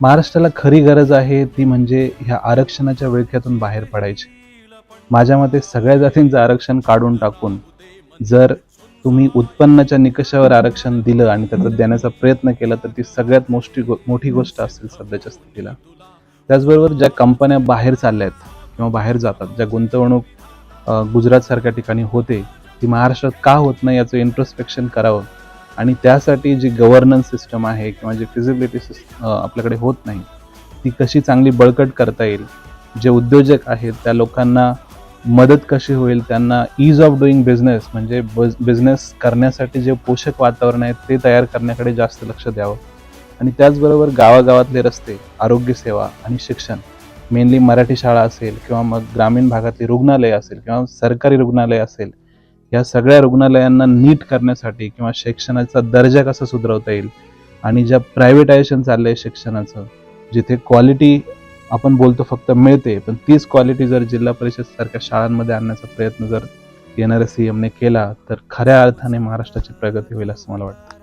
महाराष्ट्राला खरी गरज आहे ती म्हणजे ह्या आरक्षणाच्या विळख्यातून बाहेर पडायची. माझ्या मते सगळ्या जातींचं आरक्षण काढून टाकून जर तुम्ही उत्पन्नाच्या निकषावर आरक्षण दिलं आणि त्याचा देण्याचा प्रयत्न केला तर ती सगळ्यात मोठी गो मोठी गोष्ट असेल सध्याच्या स्थितीला. त्याचबरोबर ज्या कंपन्या बाहेर चालल्या आहेत किंवा बाहेर जातात ज्या गुंतवणूक गुजरातसारख्या ठिकाणी होते ती महाराष्ट्रात का होत नाही याचं इंट्रोस्पेक्शन करावं आणि त्यासाठी जी गव्हर्नन्स सिस्टम आहे किंवा जी फिजिबिलिटी आपल्याकडे होत नाही ती कशी चांगली बळकट करता येईल जे उद्योजक आहेत त्या लोकांना मदत कशी होईल त्यांना ईज ऑफ डुईंग बिझनेस म्हणजे बिझनेस करण्यासाठी जे पोषक वातावरण आहे ते तयार करण्याकडे जास्त लक्ष द्यावं. आणि त्याचबरोबर गावागावातले रस्ते आरोग्यसेवा आणि शिक्षण मेनली मराठी शाळा असेल किंवा मग ग्रामीण भागातली रुग्णालय असेल किंवा सरकारी रुग्णालय असेल या सगळ्या रुग्णालयांना नीट करण्यासाठी किंवा शिक्षणाचा दर्जा कसा सुधारवता येईल आणि ज्या प्रायव्हेटायझेशन चाललंय शिक्षणाचं जिथे क्वालिटी आपण बोलतो फक्त मिळते पण तीच क्वालिटी जर जिल्हा परिषद सारख्या शाळांमध्ये आणण्याचा प्रयत्न जर येणाऱ्या सीएमने केला तर खऱ्या अर्थाने महाराष्ट्राची प्रगती होईल असं मला वाटतं.